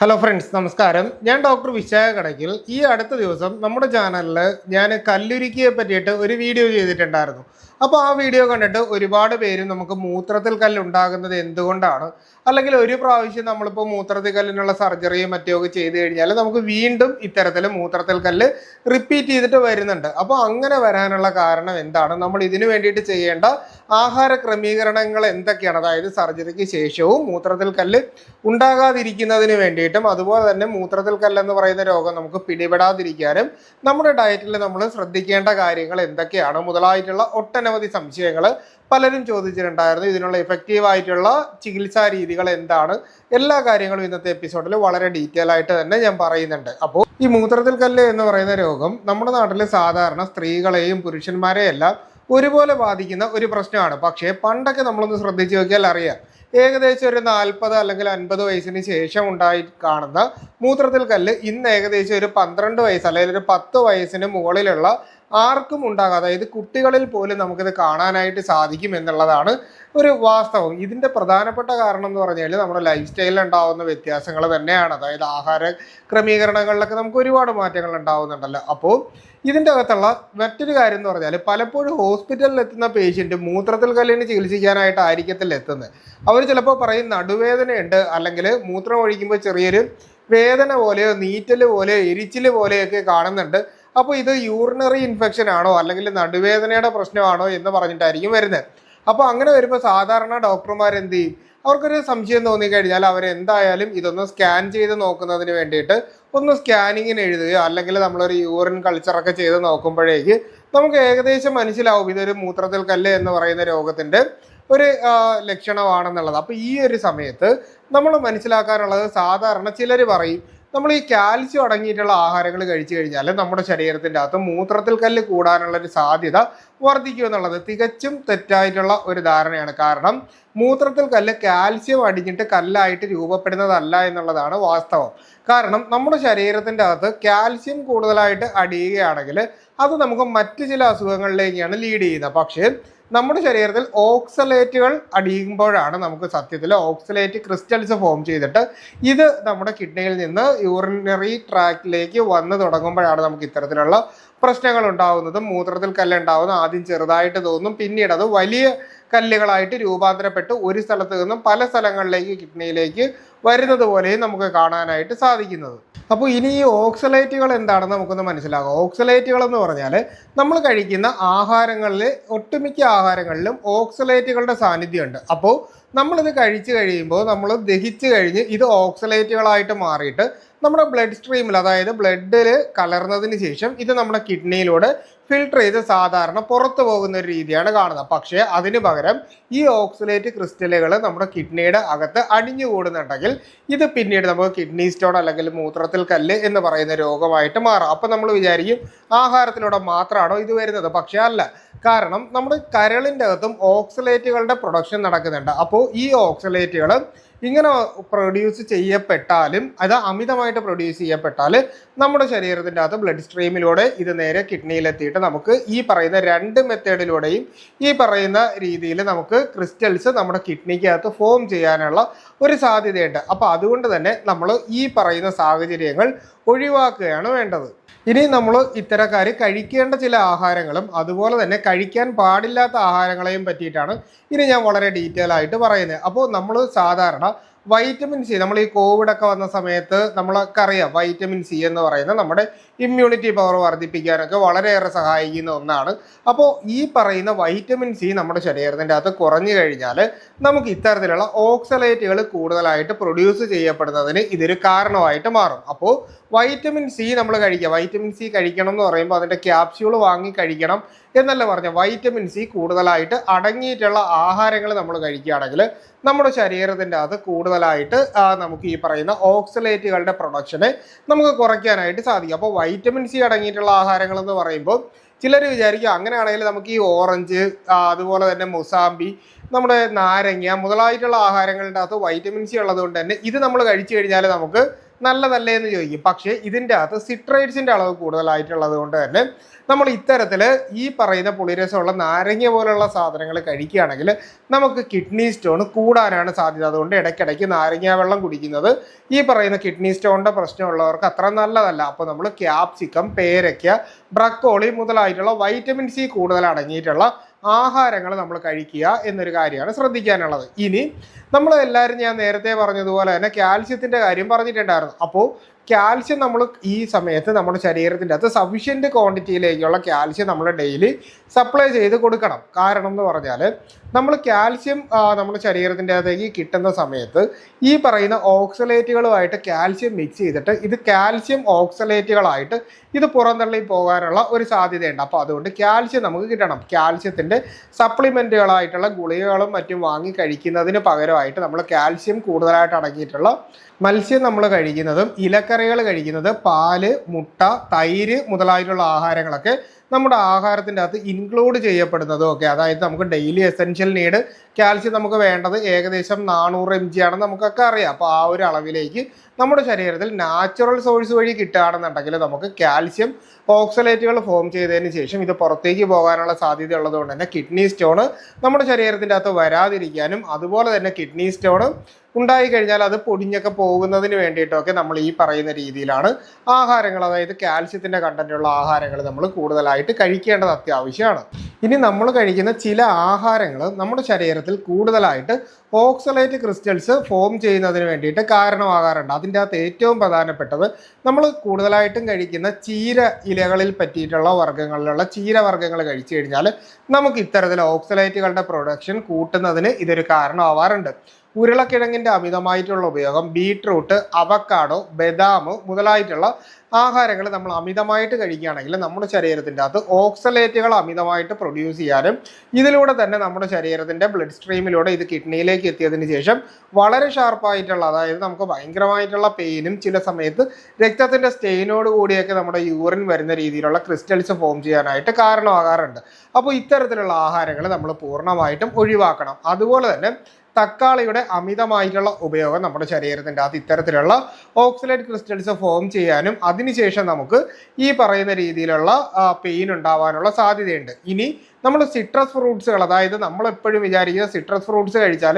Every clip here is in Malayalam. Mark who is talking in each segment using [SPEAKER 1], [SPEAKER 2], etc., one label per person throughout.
[SPEAKER 1] ഹലോ ഫ്രണ്ട്സ് നമസ്കാരം. ഞാൻ ഡോക്ടർ വിശാഖ കടക്കിൽ ഈ അടുത്ത ദിവസം നമ്മുടെ ചാനലിൽ ഞാൻ കല്ലുരുക്കിയെ പറ്റിയിട്ട് ഒരു വീഡിയോ ചെയ്തിട്ടുണ്ടായിരുന്നു. അപ്പോൾ ആ വീഡിയോ കണ്ടിട്ട് ഒരുപാട് പേര് നമുക്ക് മൂത്രത്തിൽ കല്ലുണ്ടാകുന്നത് എന്തുകൊണ്ടാണ്? അല്ലെങ്കിൽ ഒരു പ്രാവശ്യം നമ്മളിപ്പോൾ മൂത്രത്തിൽ കല്ലിനുള്ള സർജറിയും മറ്റുമൊക്കെ ചെയ്ത് കഴിഞ്ഞാൽ നമുക്ക് വീണ്ടും ഇത്തരത്തിൽ മൂത്രത്തിൽ കല്ല് റിപ്പീറ്റ് ചെയ്തിട്ട് വരുന്നുണ്ട്. അപ്പോൾ അങ്ങനെ വരാനുള്ള കാരണം എന്താണ്? നമ്മൾ ഇതിനു വേണ്ടിയിട്ട് ചെയ്യേണ്ട ആഹാര ക്രമീകരണങ്ങൾ എന്തൊക്കെയാണ്? അതായത് സർജറിക്ക് ശേഷവും മൂത്രത്തിൽ കല്ല് ഉണ്ടാകാതിരിക്കുന്നതിന് വേണ്ടിയിട്ടും അതുപോലെ തന്നെ മൂത്രത്തിൽ കല്ലെന്ന് പറയുന്ന രോഗം നമുക്ക് പിടിപെടാതിരിക്കാനും നമ്മുടെ ഡയറ്റിൽ നമ്മൾ ശ്രദ്ധിക്കേണ്ട കാര്യങ്ങൾ എന്തൊക്കെയാണ്? മുതലായിട്ടുള്ള ഒട്ടനവധി സംശയങ്ങൾ പലരും ചോദിച്ചിട്ടുണ്ടായിരുന്നു. ഇതിനുള്ള എഫക്റ്റീവ് ആയിട്ടുള്ള ചികിത്സാ രീതികൾ എന്താണ്? എല്ലാ കാര്യങ്ങളും ഇന്നത്തെ എപ്പിസോഡിൽ വളരെ ഡീറ്റെയിൽ ആയിട്ട് തന്നെ ഞാൻ പറയുന്നുണ്ട്. അപ്പോൾ ഈ മൂത്രത്തിൽ കല്ല് എന്ന് പറയുന്ന രോഗം നമ്മുടെ നാട്ടിൽ സാധാരണ സ്ത്രീകളെയും പുരുഷന്മാരെയും എല്ലാം ഒരുപോലെ ബാധിക്കുന്ന ഒരു പ്രശ്നമാണ്. പക്ഷേ പണ്ടൊക്കെ നമ്മളൊന്ന് ശ്രദ്ധിച്ചു നോക്കിയാൽ അറിയാം. ഏകദേശം ഒരു നാൽപ്പത് അല്ലെങ്കിൽ അൻപത് വയസ്സിന് ശേഷം ഉണ്ടായി കാണുന്ന മൂത്രത്തിൽ കല്ല് ഇന്ന് ഏകദേശം ഒരു പന്ത്രണ്ട് വയസ്സ് അല്ലെങ്കിൽ ഒരു പത്ത് വയസ്സിന് മുകളിലുള്ള ആർക്കും ഉണ്ടാകാം അതായത് കുട്ടികളിൽ പോലും നമുക്കിത് കാണാനായിട്ട് സാധിക്കും എന്നുള്ളതാണ് ഒരു വാസ്തവം. ഇതിന്റെ പ്രധാനപ്പെട്ട കാരണം എന്ന് പറഞ്ഞാൽ നമ്മുടെ ലൈഫ് സ്റ്റൈലിൽ ഉണ്ടാകുന്ന വ്യത്യാസങ്ങൾ തന്നെയാണ്. അതായത് ആഹാര ക്രമീകരണങ്ങളിലൊക്കെ നമുക്ക് ഒരുപാട് മാറ്റങ്ങൾ ഉണ്ടാവുന്നുണ്ടല്ലോ. അപ്പോൾ ഇതിന്റെ അകത്തുള്ള മറ്റൊരു കാര്യം എന്ന് പറഞ്ഞാൽ പലപ്പോഴും ഹോസ്പിറ്റലിൽ എത്തുന്ന പേഷ്യന്റ് മൂത്രത്തിൽ കല്ലിന് ചികിത്സിക്കാനായിട്ട് ആയിരിക്കത്തില്ല എത്തുന്നത്. അവർ ചിലപ്പോൾ പറയും നടുവേദനയുണ്ട് അല്ലെങ്കിൽ മൂത്രം ഒഴിക്കുമ്പോൾ ചെറിയൊരു വേദന പോലെയോ നീറ്റൽ പോലെയോ എരിച്ചിൽ പോലെയൊക്കെ കാണുന്നുണ്ട്. അപ്പോൾ ഇത് യൂറിനറി ഇൻഫെക്ഷൻ ആണോ അല്ലെങ്കിൽ നടുവേദനയുടെ പ്രശ്നമാണോ എന്ന് പറഞ്ഞിട്ടായിരിക്കും വരുന്നത്. അപ്പോൾ അങ്ങനെ വരുമ്പോൾ സാധാരണ ഡോക്ടർമാർ എന്ത് ചെയ്യും? അവർക്കൊരു സംശയം തോന്നിക്കഴിഞ്ഞാൽ അവർ എന്തായാലും ഇതൊന്ന് സ്കാൻ ചെയ്ത് നോക്കുന്നതിന് വേണ്ടിയിട്ട് ഒന്ന് സ്കാനിങ്ങിന് എഴുതുകയോ അല്ലെങ്കിൽ നമ്മളൊരു യൂറിൻ കൾച്ചറൊക്കെ ചെയ്ത് നോക്കുമ്പോഴേക്ക് നമുക്ക് ഏകദേശം മനസ്സിലാവും ഇതൊരു മൂത്രത്തിൽ കല്ല് എന്ന് പറയുന്ന രോഗത്തിന്റെ ഒരു ലക്ഷണമാണെന്നുള്ളത്. അപ്പോൾ ഈ ഒരു സമയത്ത് നമ്മൾ മനസ്സിലാക്കാനുള്ളത് സാധാരണ ചിലർ പറയും നമ്മൾ ഈ കാൽസ്യം അടങ്ങിയിട്ടുള്ള ആഹാരങ്ങൾ കഴിച്ചു കഴിഞ്ഞാൽ നമ്മുടെ ശരീരത്തിന്റെ അകത്ത് മൂത്രത്തിൽ കല്ല് കൂടാനുള്ള ഒരു സാധ്യത വർദ്ധിക്കും എന്നുള്ളത് തികച്ചും തെറ്റായിട്ടുള്ള ഒരു ധാരണയാണ്. കാരണം മൂത്രത്തിൽ കല്ല് കാൽസ്യം അടിഞ്ഞിട്ട് കല്ലായിട്ട് രൂപപ്പെടുന്നതല്ല എന്നുള്ളതാണ് വാസ്തവം. കാരണം നമ്മുടെ ശരീരത്തിന്റെ അകത്ത് കാൽസ്യം കൂടുതലായിട്ട് അടിയുകയാണെങ്കിൽ അത് നമുക്ക് മറ്റ് ചില അസുഖങ്ങളിലേക്കാണ് ലീഡ് ചെയ്യുന്നത്. പക്ഷേ നമ്മുടെ ശരീരത്തിൽ ഓക്സലേറ്റുകൾ അടിയുമ്പോഴാണ് നമുക്ക് സത്യത്തിൽ ഓക്സലേറ്റ് ക്രിസ്റ്റൽസ് ഫോം ചെയ്തിട്ട് ഇത് നമ്മുടെ കിഡ്നിയിൽ നിന്ന് യൂറിനറി ട്രാക്കിലേക്ക് വന്ന് തുടങ്ങുമ്പോഴാണ് നമുക്ക് ഇത്തരത്തിലുള്ള പ്രശ്നങ്ങൾ ഉണ്ടാവുന്നതും മൂത്രത്തിൽ കല്ലുണ്ടാവുന്ന ആദ്യം ചെറുതായിട്ട് തോന്നും പിന്നീട് അത് വലിയ കല്ലുകളായിട്ട് രൂപാന്തരപ്പെട്ട് ഒരു സ്ഥലത്ത് നിന്നും പല സ്ഥലങ്ങളിലേക്ക് കിഡ്നിയിലേക്ക് വരുന്നത് പോലെയും നമുക്ക് കാണാനായിട്ട് സാധിക്കുന്നത്. അപ്പോൾ ഇനി ഈ ഓക്സലേറ്റുകൾ എന്താണെന്ന് നമുക്കൊന്ന് മനസ്സിലാകാം ഓക്സലേറ്റുകൾ എന്ന് പറഞ്ഞാൽ നമ്മൾ കഴിക്കുന്ന ആഹാരങ്ങളിൽ ഒട്ടുമിക്ക ആഹാരങ്ങളിലും ഓക്സലേറ്റുകളുടെ സാന്നിധ്യമുണ്ട്. അപ്പോൾ നമ്മളിത് കഴിച്ചു കഴിയുമ്പോൾ നമ്മൾ ദഹിച്ചു കഴിഞ്ഞ് ഇത് ഓക്സലേറ്റുകളായിട്ട് മാറിയിട്ട് നമ്മുടെ ബ്ലഡ് സ്ട്രീമിൽ അതായത് ബ്ലഡിൽ കലർന്നതിന് ശേഷം ഇത് നമ്മുടെ കിഡ്നിയിലൂടെ ഫിൽട്ടർ ചെയ്ത് സാധാരണ പുറത്തു പോകുന്ന ഒരു രീതിയാണ് കാണുന്നത്. പക്ഷേ അതിന് പകരം ഈ ഓക്സലേറ്റ് ക്രിസ്റ്റലുകൾ നമ്മുടെ കിഡ്നിയുടെ അകത്ത് അടിഞ്ഞുകൂടുന്നുണ്ടെങ്കിൽ ഇത് പിന്നീട് നമുക്ക് കിഡ്നി സ്റ്റോൺ അല്ലെങ്കിൽ മൂത്രത്തിൽ കല്ല് എന്ന് പറയുന്ന രോഗമായിട്ട് മാറാം. അപ്പം നമ്മൾ വിചാരിക്കും ആഹാരത്തിലൂടെ മാത്രമാണോ ഇത് വരുന്നത്. പക്ഷേ അല്ല. കാരണം നമ്മുടെ കരളിന്റെ അകത്തും ഓക്സലേറ്റുകളുടെ പ്രൊഡക്ഷൻ നടക്കുന്നുണ്ട്. അപ്പോൾ ഈ ഓക്സലേറ്റുകൾ ഇങ്ങനെ പ്രൊഡ്യൂസ് ചെയ്യപ്പെട്ടാലും അത് അമിതമായിട്ട് പ്രൊഡ്യൂസ് ചെയ്യപ്പെട്ടാൽ നമ്മുടെ ശരീരത്തിന്റെ അകത്ത് ബ്ലഡ് സ്ട്രീമിലൂടെ ഇത് നേരെ കിഡ്നിയിലെത്തിയിട്ട് നമുക്ക് ഈ പറയുന്ന രണ്ട് മെത്തേഡിലൂടെയും ഈ പറയുന്ന രീതിയിൽ നമുക്ക് ക്രിസ്റ്റൽസ് നമ്മുടെ കിഡ്നിക്കകത്ത് ഫോം ചെയ്യാനുള്ള ഒരു സാധ്യതയുണ്ട്. അപ്പോൾ അതുകൊണ്ട് തന്നെ നമ്മൾ ഈ പറയുന്ന സാഹചര്യങ്ങൾ ഒഴിവാക്കുകയാണ് വേണ്ടത്. ഇനി നമ്മൾ ഇത്തരക്കാർ കഴിക്കേണ്ട ചില ആഹാരങ്ങളും അതുപോലെ തന്നെ കഴിക്കാൻ പാടില്ലാത്ത ആഹാരങ്ങളെയും പറ്റിയിട്ടാണ് ഇനി ഞാൻ വളരെ ഡീറ്റെയിൽ ആയിട്ട് പറയുന്നത്. അപ്പോൾ നമ്മൾ സാധാരണ വൈറ്റമിൻ സി നമ്മൾ ഈ കോവിഡ് ഒക്കെ വന്ന സമയത്ത് നമ്മളൊക്കെ അറിയാം വൈറ്റമിൻ സി എന്ന് പറയുന്ന നമ്മുടെ ഇമ്മ്യൂണിറ്റി പവർ വർദ്ധിപ്പിക്കാനൊക്കെ വളരെയേറെ സഹായിക്കുന്ന ഒന്നാണ്. അപ്പോൾ ഈ പറയുന്ന വൈറ്റമിൻ സി നമ്മുടെ ശരീരത്തിന്റെ അകത്ത് കുറഞ്ഞു കഴിഞ്ഞാൽ നമുക്ക് ഇത്തരത്തിലുള്ള ഓക്സലേറ്റുകൾ കൂടുതലായിട്ട് പ്രൊഡ്യൂസ് ചെയ്യപ്പെടുന്നതിന് ഇതൊരു കാരണമായിട്ട് മാറും. അപ്പോൾ വൈറ്റമിൻ സി നമ്മൾ കഴിക്കുക വൈറ്റമിൻ സി കഴിക്കണം എന്ന് പറയുമ്പോൾ അതിന്റെ ക്യാപ്സ്യൂൾ വാങ്ങി കഴിക്കണം എന്നല്ല പറഞ്ഞ വൈറ്റമിൻ സി കൂടുതലായിട്ട് അടങ്ങിയിട്ടുള്ള ആഹാരങ്ങൾ നമ്മൾ കഴിക്കുകയാണെങ്കിൽ നമ്മുടെ ശരീരത്തിന്റെ അകത്ത് കൂടുതലായിട്ട് നമുക്ക് ഈ പറയുന്ന ഓക്സലേറ്റുകളുടെ പ്രൊഡക്ഷനെ നമുക്ക് കുറയ്ക്കാനായിട്ട് സാധിക്കും. അപ്പോൾ വൈറ്റമിൻ സി അടങ്ങിയിട്ടുള്ള ആഹാരങ്ങൾ എന്ന് പറയുമ്പോൾ ചിലർ വിചാരിക്കും അങ്ങനെയാണെങ്കിൽ നമുക്ക് ഈ ഓറഞ്ച് അതുപോലെ തന്നെ മുസാമ്പി നമ്മുടെ നാരങ്ങ മുതലായിട്ടുള്ള ആഹാരങ്ങളുടെ അകത്ത് വൈറ്റമിൻ സി ഉള്ളതുകൊണ്ട് തന്നെ ഇത് നമ്മൾ കഴിച്ചു കഴിഞ്ഞാൽ നമുക്ക് നല്ലതല്ലേ എന്ന് ചോദിക്കും. പക്ഷേ ഇതിന്റെ അകത്ത് സിട്രേറ്റ്സിന്റെ അളവ് കൂടുതലായിട്ടുള്ളത് കൊണ്ട് തന്നെ നമ്മൾ ഇത്തരത്തിൽ ഈ പറയുന്ന പുളിരസമുള്ള നാരങ്ങ പോലുള്ള സാധനങ്ങൾ കഴിക്കുകയാണെങ്കിൽ നമുക്ക് കിഡ്നി സ്റ്റോൺ കൂടാനാണ് സാധ്യത. അതുകൊണ്ട് ഇടയ്ക്കിടയ്ക്ക് നാരങ്ങ വെള്ളം കുടിക്കുന്നത് ഈ പറയുന്ന കിഡ്നി സ്റ്റോണിന്റെ പ്രശ്നമുള്ളവർക്ക് അത്ര നല്ലതല്ല. അപ്പോൾ നമ്മൾ ക്യാപ്സിക്കം പേരയ്ക്ക ബ്രക്കോളി മുതലായിട്ടുള്ള വൈറ്റമിൻ സി കൂടുതൽ അടങ്ങിയിട്ടുള്ള ആഹാരങ്ങൾ നമ്മൾ കഴിക്കുക എന്നൊരു കാര്യമാണ് ശ്രദ്ധിക്കാനുള്ളത്. ഇനി നമ്മൾ എല്ലാവരും ഞാൻ നേരത്തെ പറഞ്ഞതുപോലെ തന്നെ കാൽസ്യത്തിന്റെ കാര്യം പറഞ്ഞിട്ടുണ്ടായിരുന്നു. അപ്പോൾ കാൽസ്യം നമ്മൾ ഈ സമയത്ത് നമ്മുടെ ശരീരത്തിന്റെ അകത്ത് സഫീഷ്യന്റ് ക്വാണ്ടിറ്റിയിലേക്കുള്ള കാൽസ്യം നമ്മൾ ഡെയിലി സപ്ലൈ ചെയ്ത് കൊടുക്കണം. കാരണം എന്ന് പറഞ്ഞാൽ നമ്മൾ കാൽസ്യം നമ്മുടെ ശരീരത്തിന്റെ അകത്തേക്ക് കിട്ടുന്ന സമയത്ത് ഈ പറയുന്ന ഓക്സലേറ്റുകളുമായിട്ട് കാൽസ്യം മിക്സ് ചെയ്തിട്ട് ഇത് കാൽസ്യം ഓക്സലേറ്റുകളായിട്ട് ഇത് പുറന്തള്ളി പോകാനുള്ള ഒരു സാധ്യതയുണ്ട്. അപ്പോൾ അതുകൊണ്ട് കാൽസ്യം നമുക്ക് കിട്ടണം. കാൽസ്യത്തിന്റെ സപ്ലിമെന്റുകളായിട്ടുള്ള ഗുളികകളും മറ്റും വാങ്ങി കഴിക്കുന്നതിന് പകരമായിട്ട് നമ്മൾ കാൽസ്യം കൂടുതലായിട്ട് അടങ്ങിയിട്ടുള്ള മത്സ്യം നമ്മൾ കഴിക്കുന്നതും ഇലക്കറികൾ കഴിക്കുന്നത് പാൽ മുട്ട തൈര് മുതലായിട്ടുള്ള ആഹാരങ്ങളൊക്കെ നമ്മുടെ ആഹാരത്തിന്റെ അകത്ത് ഇൻക്ലൂഡ് ചെയ്യപ്പെടുന്നതും ഒക്കെ അതായത് നമുക്ക് ഡെയിലി എസെൻഷ്യൽ നീഡ് കാൽസ്യം നമുക്ക് വേണ്ടത് ഏകദേശം നാനൂറ് എം ജി ആണെന്ന് നമുക്കൊക്കെ അറിയാം. അപ്പോൾ ആ ഒരു അളവിലേക്ക് നമ്മുടെ ശരീരത്തിൽ നാച്ചുറൽ സോഴ്സ് വഴി കിട്ടുകയാണെന്നുണ്ടെങ്കിൽ നമുക്ക് കാൽസ്യം ഓക്സലേറ്റുകൾ ഫോം ചെയ്തതിന് ശേഷം ഇത് പുറത്തേക്ക് പോകാനുള്ള സാധ്യത ഉള്ളതുകൊണ്ട് തന്നെ കിഡ്നി സ്റ്റോണ് നമ്മുടെ ശരീരത്തിന്റെ അകത്ത് വരാതിരിക്കാനും അതുപോലെ തന്നെ കിഡ്നി സ്റ്റോണ് ഉണ്ടായി കഴിഞ്ഞാൽ അത് പൊടിഞ്ഞൊക്കെ പോകുന്നതിന് വേണ്ടിയിട്ടൊക്കെ നമ്മൾ ഈ പറയുന്ന രീതിയിലാണ് ആഹാരങ്ങൾ അതായത് കാൽസ്യത്തിന്റെ കണ്ടന്റുള്ള ആഹാരങ്ങൾ നമ്മൾ കൂടുതലായിട്ട് കഴിക്കേണ്ടത് അത്യാവശ്യമാണ്. ഇനി നമ്മൾ കഴിക്കുന്ന ചില ആഹാരങ്ങൾ നമ്മുടെ ശരീരത്തിൽ കൂടുതലായിട്ട് ഓക്സലേറ്റ് ക്രിസ്റ്റൽസ് ഫോം ചെയ്യുന്നതിന് വേണ്ടിയിട്ട് കാരണമാകാറുണ്ട്. അതിന്റെ അകത്ത് ഏറ്റവും പ്രധാനപ്പെട്ടത് നമ്മൾ കൂടുതലായിട്ടും കഴിക്കുന്ന ചീര ഇലകളിൽ പറ്റിയിട്ടുള്ള വർഗങ്ങളിലുള്ള ചീര വർഗങ്ങൾ കഴിച്ചു കഴിഞ്ഞാൽ നമുക്ക് ഇത്തരത്തിൽ ഓക്സലേറ്റുകളുടെ പ്രൊഡക്ഷൻ കൂട്ടുന്നതിന് ഇതൊരു കാരണമാവാറുണ്ട്. ഉരുളക്കിഴങ്ങിന്റെ അമിതമായിട്ടുള്ള ഉപയോഗം ബീട്രൂട്ട് അവക്കാടോ ബദാം മുതലായിട്ടുള്ള ആഹാരങ്ങൾ നമ്മൾ അമിതമായിട്ട് കഴിക്കുകയാണെങ്കിൽ നമ്മുടെ ശരീരത്തിന്റെ അകത്ത് ഓക്സലേറ്റുകൾ അമിതമായിട്ട് പ്രൊഡ്യൂസ് ചെയ്യാനും ഇതിലൂടെ തന്നെ നമ്മുടെ ശരീരത്തിന്റെ ബ്ലഡ് സ്ട്രീമിലൂടെ ഇത് കിഡ്നിയിലേക്ക് എത്തിയതിന് ശേഷം വളരെ ഷാർപ്പായിട്ടുള്ള അതായത് നമുക്ക് ഭയങ്കരമായിട്ടുള്ള പെയിനും ചില സമയത്ത് രക്തത്തിന്റെ സ്റ്റെയിനോട് കൂടിയൊക്കെ നമ്മുടെ യൂറിൻ വരുന്ന രീതിയിലുള്ള ക്രിസ്റ്റൽസ് ഫോം ചെയ്യാനായിട്ട് കാരണമാകാറുണ്ട്. അപ്പോൾ ഇത്തരത്തിലുള്ള ആഹാരങ്ങൾ നമ്മൾ പൂർണമായിട്ടും ഒഴിവാക്കണം. അതുപോലെ തന്നെ തക്കാളിയുടെ അമിതമായിട്ടുള്ള ഉപയോഗം നമ്മുടെ ശരീരത്തിന്റെ അകത്ത് ഇത്തരത്തിലുള്ള ഓക്സിലേറ്റ് ക്രിസ്റ്റൽസ് ഫോം ചെയ്യാനും അതിനുശേഷം നമുക്ക് ഈ പറയുന്ന രീതിയിലുള്ള പെയിൻ ഉണ്ടാവാനുള്ള സാധ്യതയുണ്ട്. ഇനി നമ്മൾ സിട്രസ് ഫ്രൂട്ട്സുകൾ അതായത് നമ്മൾ എപ്പോഴും വിചാരിക്കുന്ന സിട്രസ് ഫ്രൂട്ട്സ് കഴിച്ചാൽ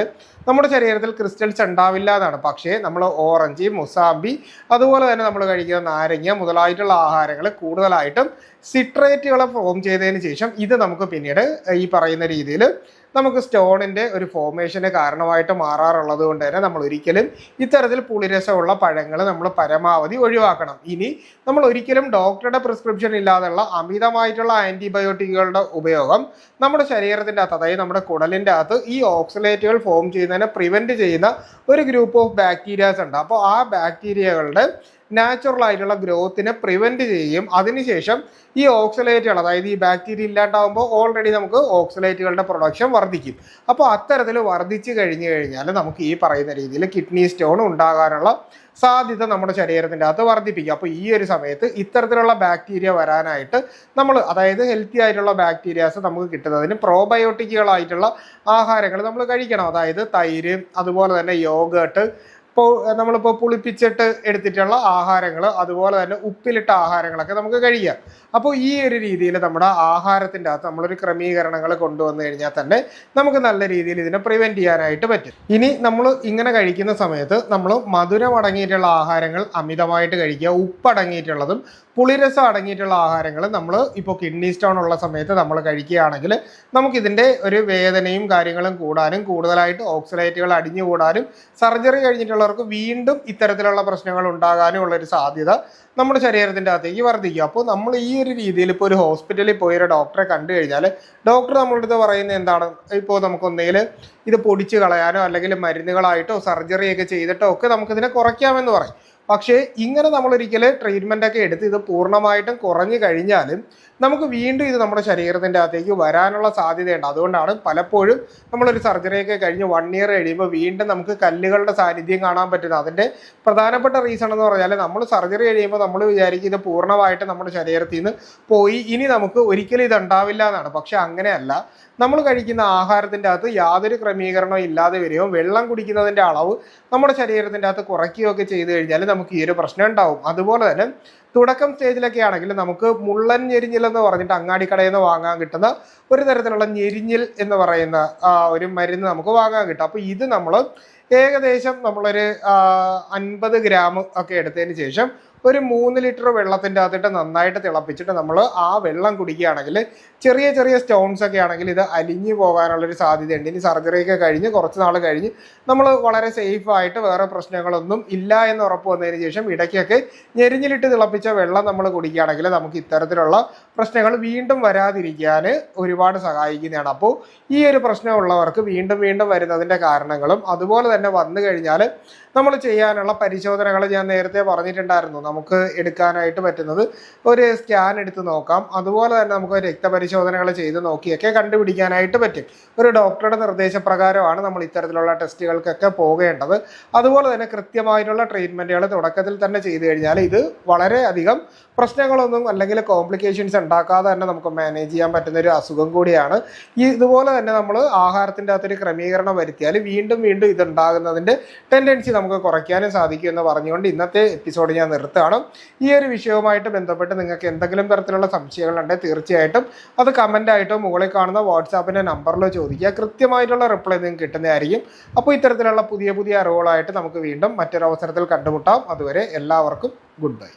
[SPEAKER 1] നമ്മുടെ ശരീരത്തിൽ ക്രിസ്റ്റൽസ് ഉണ്ടാവില്ല എന്നാണ്. പക്ഷേ നമ്മൾ ഓറഞ്ച് മുസാബി അതുപോലെ തന്നെ നമ്മൾ കഴിക്കുന്ന നാരങ്ങ മുതലായിട്ടുള്ള ആഹാരങ്ങൾ കൂടുതലായിട്ടും സിട്രേറ്റുകളെ ഫോം ചെയ്തതിന് ശേഷം ഇത് നമുക്ക് പിന്നീട് ഈ പറയുന്ന രീതിയിൽ നമുക്ക് ഒരു ഫോർമേഷന് കാരണമായിട്ട് മാറാറുള്ളത് കൊണ്ട് തന്നെ നമ്മൾ ഒരിക്കലും ഇത്തരത്തിൽ പുളിരസമുള്ള പഴങ്ങൾ നമ്മൾ പരമാവധി ഒഴിവാക്കണം. ഇനി നമ്മൾ ഒരിക്കലും ഡോക്ടറുടെ പ്രിസ്ക്രിപ്ഷൻ ഇല്ലാതെയുള്ള അമിതമായിട്ടുള്ള ആന്റിബയോട്ടിക്കുകളുടെ ഉപയോഗം നമ്മുടെ ശരീരത്തിന്റെ അകത്ത് അതായത് നമ്മുടെ കുടലിന്റെ അകത്ത് ഈ ഓക്സിലേറ്റുകൾ ഫോം ചെയ്യുന്നതിനെ പ്രിവെന്റ് ചെയ്യുന്ന ഒരു ഗ്രൂപ്പ് ഓഫ് ബാക്ടീരിയാസ് ഉണ്ട്. അപ്പോൾ ആ ബാക്ടീരിയകളുടെ നാച്ചുറൽ ആയിട്ടുള്ള ഗ്രോത്തിനെ പ്രിവെന്റ് ചെയ്യും. അതിനുശേഷം ഈ ഓക്സലേറ്റുകൾ അതായത് ഈ ബാക്ടീരിയ ഇല്ലാണ്ടാവുമ്പോൾ ഓൾറെഡി നമുക്ക് ഓക്സലേറ്റുകളുടെ പ്രൊഡക്ഷൻ വർദ്ധിക്കും. അപ്പോൾ അത്തരത്തിൽ വർദ്ധിച്ചു കഴിഞ്ഞു കഴിഞ്ഞാൽ നമുക്ക് ഈ പറയുന്ന രീതിയിൽ കിഡ്നി സ്റ്റോൺ ഉണ്ടാകാനുള്ള സാധ്യത നമ്മുടെ ശരീരത്തിന്റെ അകത്ത് വർദ്ധിപ്പിക്കും. അപ്പോൾ ഈ ഒരു സമയത്ത് ഇത്തരത്തിലുള്ള ബാക്ടീരിയ വരാനായിട്ട് നമ്മൾ അതായത് ഹെൽത്തി ആയിട്ടുള്ള ബാക്ടീരിയാസ് നമുക്ക് കിട്ടുന്നതിന് പ്രോബയോട്ടിക്കുകളായിട്ടുള്ള ആഹാരങ്ങൾ നമ്മൾ കഴിക്കണം. അതായത് തൈര് അതുപോലെ തന്നെ യോഗേട്ട് ഇപ്പോൾ നമ്മളിപ്പോൾ പുളിപ്പിച്ചിട്ട് എടുത്തിട്ടുള്ള ആഹാരങ്ങൾ അതുപോലെ തന്നെ ഉപ്പിലിട്ട ആഹാരങ്ങളൊക്കെ നമുക്ക് കഴിക്കാം. അപ്പോൾ ഈ ഒരു രീതിയിൽ നമ്മുടെ ആഹാരത്തിന്റെ അകത്ത് നമ്മളൊരു ക്രമീകരണങ്ങൾ കൊണ്ടുവന്നു കഴിഞ്ഞാൽ തന്നെ നമുക്ക് നല്ല രീതിയിൽ ഇതിനെ പ്രിവെന്റ് ചെയ്യാനായിട്ട് പറ്റും. ഇനി നമ്മൾ ഇങ്ങനെ കഴിക്കുന്ന സമയത്ത് നമ്മൾ മധുരം അടങ്ങിയിട്ടുള്ള ആഹാരങ്ങൾ അമിതമായിട്ട് കഴിക്കുക ഉപ്പ് അടങ്ങിയിട്ടുള്ളതും പുളിരസം അടങ്ങിയിട്ടുള്ള ആഹാരങ്ങൾ നമ്മൾ ഇപ്പോൾ കിഡ്നി സ്റ്റോൺ ഉള്ള സമയത്ത് നമ്മൾ കഴിക്കുകയാണെങ്കിൽ നമുക്കിതിന്റെ ഒരു വേദനയും കാര്യങ്ങളും കൂടാനും കൂടുതലായിട്ട് ഓക്സലേറ്റുകൾ അടിഞ്ഞു കൂടാനും സർജറി കഴിഞ്ഞിട്ടുള്ളവർക്ക് വീണ്ടും ഇത്തരത്തിലുള്ള പ്രശ്നങ്ങൾ ഉണ്ടാകാനും ഉള്ളൊരു സാധ്യത നമ്മുടെ ശരീരത്തിന്റെ അകത്തേക്ക് വർദ്ധിക്കും. അപ്പോൾ നമ്മൾ ഈ ഒരു രീതിയിൽ ഇപ്പോൾ ഒരു ഹോസ്പിറ്റലിൽ പോയി ഒരു ഡോക്ടറെ കണ്ടു കഴിഞ്ഞാൽ ഡോക്ടർ നമ്മളടുത്ത് പറയുന്നത് എന്താണ്? ഇപ്പോൾ നമുക്കൊന്നെങ്കിൽ ഇത് പൊടിച്ച് കളയാനോ അല്ലെങ്കിൽ മരുന്നുകളായിട്ടോ സർജറിയൊക്കെ ചെയ്തിട്ടോ ഒക്കെ നമുക്കിതിനെ കുറയ്ക്കാമെന്ന് പറയും. പക്ഷേ ഇങ്ങനെ നമ്മൾ ഒരിക്കൽ ട്രീറ്റ്മെന്റ് ഒക്കെ എടുത്ത് ഇത് പൂർണമായിട്ടും കുറഞ്ഞു കഴിഞ്ഞാലും നമുക്ക് വീണ്ടും ഇത് നമ്മുടെ ശരീരത്തിന്റെ അകത്തേക്ക് വരാനുള്ള സാധ്യതയുണ്ട്. അതുകൊണ്ടാണ് പലപ്പോഴും നമ്മളൊരു സർജറിയൊക്കെ കഴിഞ്ഞ് വൺ ഇയർ കഴിയുമ്പോൾ വീണ്ടും നമുക്ക് കല്ലുകളുടെ സാന്നിധ്യം കാണാൻ പറ്റുന്നത്. അതിന്റെ പ്രധാനപ്പെട്ട റീസൺ എന്ന് പറഞ്ഞാൽ നമ്മൾ സർജറി കഴിയുമ്പോൾ നമ്മൾ വിചാരിക്കും ഇത് പൂർണമായിട്ട് നമ്മുടെ ശരീരത്തിൽ നിന്ന് പോയി ഇനി നമുക്ക് ഒരിക്കലും ഇത് ഉണ്ടാവില്ല എന്നാണ്. പക്ഷെ അങ്ങനെയല്ല. നമ്മൾ കഴിക്കുന്ന ആഹാരത്തിന്റെ അകത്ത് യാതൊരു ക്രമീകരണവും ഇല്ലാതെ വരികയോ വെള്ളം കുടിക്കുന്നതിന്റെ അളവ് നമ്മുടെ ശരീരത്തിന്റെ അകത്ത് കുറയ്ക്കുകയോ ഒക്കെ ചെയ്തു കഴിഞ്ഞാൽ നമുക്ക് ഈ ഒരു പ്രശ്നം ഉണ്ടാവും. അതുപോലെ തന്നെ തുടക്കം സ്റ്റേജിലൊക്കെ ആണെങ്കിൽ നമുക്ക് മുള്ളൻ ഞെരിഞ്ഞിൽ എന്ന് പറഞ്ഞിട്ട് അങ്ങാടിക്കടയിൽ നിന്ന് വാങ്ങാൻ കിട്ടുന്ന ഒരു തരത്തിലുള്ള ഞെരിഞ്ഞിൽ എന്ന് പറയുന്ന ഒരു മരുന്ന് നമുക്ക് വാങ്ങാൻ കിട്ടും. അപ്പോൾ ഇത് നമ്മൾ ഏകദേശം നമ്മളൊരു അൻപത് ഗ്രാം ഒക്കെ എടുത്തതിന് ശേഷം ഒരു മൂന്ന് ലിറ്റർ വെള്ളത്തിന്റെ അകത്തിട്ട് നന്നായിട്ട് തിളപ്പിച്ചിട്ട് നമ്മൾ ആ വെള്ളം കുടിക്കുകയാണെങ്കിൽ ചെറിയ ചെറിയ സ്റ്റോൺസ് ഒക്കെ ആണെങ്കിൽ ഇത് അലിഞ്ഞു പോകാനുള്ളൊരു സാധ്യതയുണ്ട്. ഇനി സർജറിയൊക്കെ കഴിഞ്ഞ് കുറച്ച് നാൾ കഴിഞ്ഞ് നമ്മൾ വളരെ സേഫായിട്ട് വേറെ പ്രശ്നങ്ങളൊന്നും ഇല്ല എന്ന് ഉറപ്പ് വന്നതിന് ശേഷം ഇടയ്ക്കൊക്കെ ഞെരിഞ്ഞിലിട്ട് തിളപ്പിച്ച വെള്ളം നമ്മൾ കുടിക്കുകയാണെങ്കിൽ നമുക്ക് ഇത്തരത്തിലുള്ള പ്രശ്നങ്ങൾ വീണ്ടും വരാതിരിക്കാൻ ഒരുപാട് സഹായിക്കുന്നതാണ്. അപ്പോൾ ഈ ഒരു പ്രശ്നമുള്ളവർക്ക് വീണ്ടും വീണ്ടും വരുന്നതിന്റെ കാരണങ്ങളും അതുപോലെ തന്നെ വന്നു കഴിഞ്ഞാൽ നമ്മൾ ചെയ്യാനുള്ള പരിശോധനകൾ ഞാൻ നേരത്തെ പറഞ്ഞിട്ടുണ്ടായിരുന്നു. നമുക്ക് എടുക്കാനായിട്ട് പറ്റുന്നത്. ഒരു സ്കാൻ എടുത്ത് നോക്കാം. അതുപോലെ തന്നെ നമുക്ക് രക്തപരിശോധനകൾ ചെയ്ത് നോക്കിയൊക്കെ കണ്ടുപിടിക്കാനായിട്ട് പറ്റും. ഒരു ഡോക്ടറുടെ നിർദ്ദേശപ്രകാരമാണ് നമ്മൾ ഇത്തരത്തിലുള്ള ടെസ്റ്റുകൾക്കൊക്കെ പോകേണ്ടത്. അതുപോലെ തന്നെ കൃത്യമായിട്ടുള്ള ട്രീറ്റ്മെന്റുകൾ തുടക്കത്തിൽ തന്നെ ചെയ്തു കഴിഞ്ഞാൽ ഇത് വളരെയധികം പ്രശ്നങ്ങളൊന്നും അല്ലെങ്കിൽ കോംപ്ലിക്കേഷൻസ് ഉണ്ടാക്കാതെ തന്നെ നമുക്ക് മാനേജ് ചെയ്യാൻ പറ്റുന്ന ഒരു അസുഖം കൂടിയാണ്. ഈ ഇതുപോലെ തന്നെ നമ്മൾ ആഹാരത്തിന്റെ അകത്തൊരു ക്രമീകരണം വരുത്തിയാൽ വീണ്ടും വീണ്ടും ഇതുണ്ടാകുന്നതിന്റെ ടെൻഡൻസി നമുക്ക് കുറയ്ക്കാനും സാധിക്കും എന്ന് പറഞ്ഞുകൊണ്ട് ഇന്നത്തെ എപ്പിസോഡ് ഞാൻ നിർത്തുകയാണ് ഈ ഒരു വിഷയവുമായിട്ട് ബന്ധപ്പെട്ട് നിങ്ങൾക്ക് എന്തെങ്കിലും തരത്തിലുള്ള സംശയങ്ങളുണ്ടെങ്കിൽ തീർച്ചയായിട്ടും അത് കമന്റായിട്ടോ മുകളിൽ കാണുന്ന വാട്സാപ്പിന്റെ നമ്പറിലോ ചോദിക്കുക. കൃത്യമായിട്ടുള്ള റിപ്ലൈ നിങ്ങൾക്ക് കിട്ടുന്നതായിരിക്കും. അപ്പോൾ ഇത്തരത്തിലുള്ള പുതിയ പുതിയ അറിവുകളായിട്ട് നമുക്ക് വീണ്ടും മറ്റൊരവസരത്തിൽ കണ്ടുമുട്ടാം. അതുവരെ എല്ലാവർക്കും ഗുഡ് ബൈ